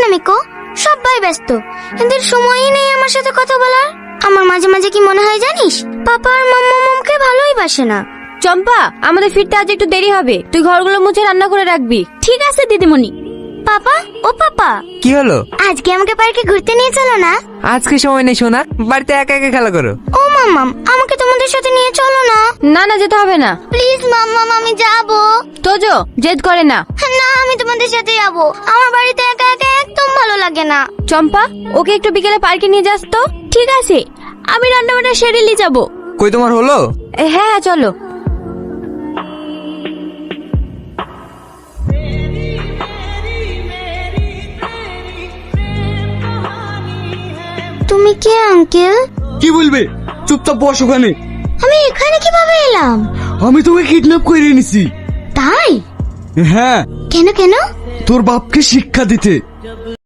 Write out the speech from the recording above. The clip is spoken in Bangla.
না মিকো? সবাই ব্যস্ত। এদের সময়ই নেই আমার সাথে কথা বলার। আমার মাঝে মাঝে কি মনে হয় জানিস? পাপা আর মাম্মা মমকে ভালোই বাসে না। চম্পা আমাদের ফিরতে আজ একটু দেরি হবে। তুই ঘরগুলো মুছে রান্না করে রাখবি। ঠিক আছে দিদিমণি। পাপা ও পাপা। কি হলো? আজকে আমাকে পার্কে ঘুরতে নিয়ে চলো না? আজকে সময় নেই শোনা বাড়িতে একা একা খেলা করো। ও মাম্মাম আমাকে তোমাদের সাথে নিয়ে চলো না। না না যেতে হবে না। প্লিজ মাম্মাম আমি যাব। তোজো জেদ করে না। না আমি তোমাদের সাথে যাব। আমার বাড়িতে একা লাগে না। চম্পা ওকে একটু বিকেলে পার্কে নিয়ে যাস তো? ঠিক আছে। আমি রান্না বান্না সেরে নিয়ে যাব। কই তোমার হলো? হ্যাঁ হ্যাঁ চলো। তুমি কে আঙ্কেল? কি বলবে? চুপচাপ বস ওখানে। আমি এখানে কীভাবে এলাম? আমি তোকে কিডন্যাপ করে এনেছি। তাই? হ্যাঁ। কেন কেন? তোর বাপকে শিক্ষা দিতে।